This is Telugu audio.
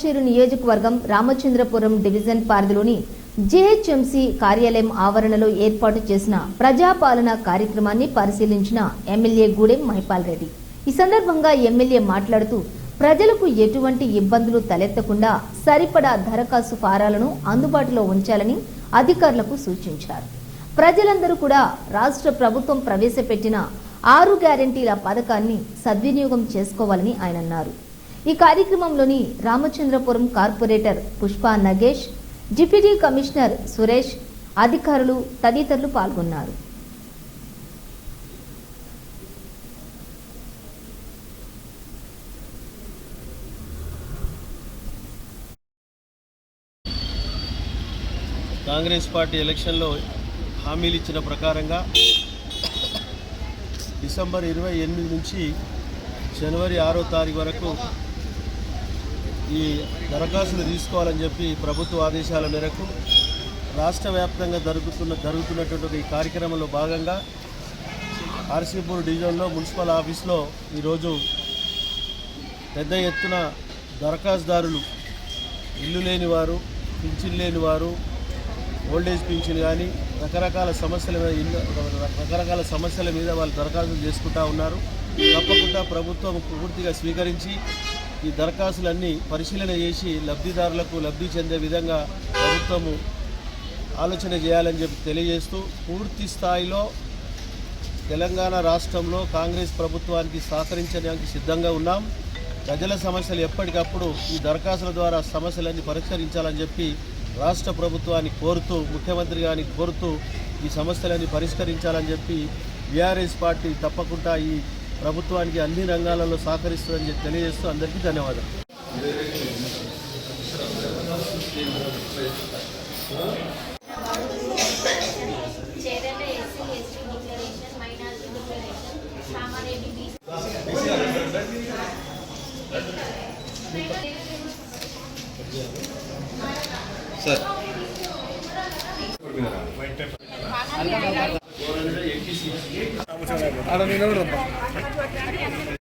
పటాన్చేరు నియోజకవర్గం రామచంద్రపురం డివిజన్ పరిధిలోని జీహెచ్ఎంసీ కార్యాలయం ఆవరణలో ఏర్పాటు చేసిన ప్రజాపాలన కార్యక్రమాన్ని పరిశీలించిన ఎమ్మెల్యే గూడెం మహిపాల్ రెడ్డి. ఈ సందర్భంగా ఎమ్మెల్యే మాట్లాడుతూ ప్రజలకు ఎటువంటి ఇబ్బందులు తలెత్తకుండా సరిపడా దరఖాస్తు ఫారాలను అందుబాటులో ఉంచాలని అధికారులకు సూచించారు. ప్రజలందరూ కూడా రాష్ట్ర ప్రభుత్వం ప్రవేశపెట్టిన ఆరు గ్యారంటీల పథకాన్ని సద్వినియోగం చేసుకోవాలని ఆయన అన్నారు. ఈ కార్యక్రమంలోని Ramachandrapuram corporator Pushpa Nagesh deputy commissioner Suresh అధికారులు తదితరులు పాల్గొన్నారు. కాంగ్రెస్ పార్టీ ఎలక్షన్లో హామీలు ఇచ్చిన ప్రకారంగా డిసెంబర్ ఇరవై ఎనిమిది నుంచి జనవరి ఆరో తారీఖు వరకు ఈ దరఖాస్తులు తీసుకోవాలని చెప్పి ప్రభుత్వ ఆదేశాల మేరకు రాష్ట్ర వ్యాప్తంగా జరుగుతున్న జరుగుతున్నటువంటి ఈ కార్యక్రమంలో భాగంగా ఆర్సీపూర్ డివిజన్లో మున్సిపల్ ఆఫీస్లో ఈరోజు పెద్ద ఎత్తున దరఖాస్తుదారులు ఇల్లు లేని వారు పింఛన్ లేని వారు ఓల్డేజ్ పింఛన్ కానీ రకరకాల సమస్యల మీద ఇల్లు రకరకాల సమస్యల మీద వాళ్ళు దరఖాస్తులు చేసుకుంటా ఉన్నారు. తప్పకుండా ప్రభుత్వం పూర్తిగా స్వీకరించి ఈ దరఖాస్తులన్నీ పరిశీలన చేసి లబ్ధిదారులకు లబ్ధి చెందే విధంగా ప్రభుత్వము ఆలోచన చేయాలని చెప్పి తెలియజేస్తూ పూర్తి స్థాయిలో తెలంగాణ రాష్ట్రంలో కాంగ్రెస్ ప్రభుత్వానికి సహకరించడానికి సిద్ధంగా ఉన్నాం. ప్రజల సమస్యలు ఎప్పటికప్పుడు ఈ దరఖాస్తుల ద్వారా సమస్యలన్నీ పరిష్కరించాలని చెప్పి రాష్ట్ర ప్రభుత్వాన్ని కోరుతూ ముఖ్యమంత్రి గారిని కోరుతూ ఈ సమస్యలన్నీ పరిష్కరించాలని చెప్పి బీఆర్ఎస్ పార్టీ తప్పకుండా ఈ ప్రభుత్వానికి అన్ని రంగాలలో సహకరిస్తుందని చెప్పి తెలియజేస్తూ అందరికీ ధన్యవాదాలు. Sir. SC A donde no lo.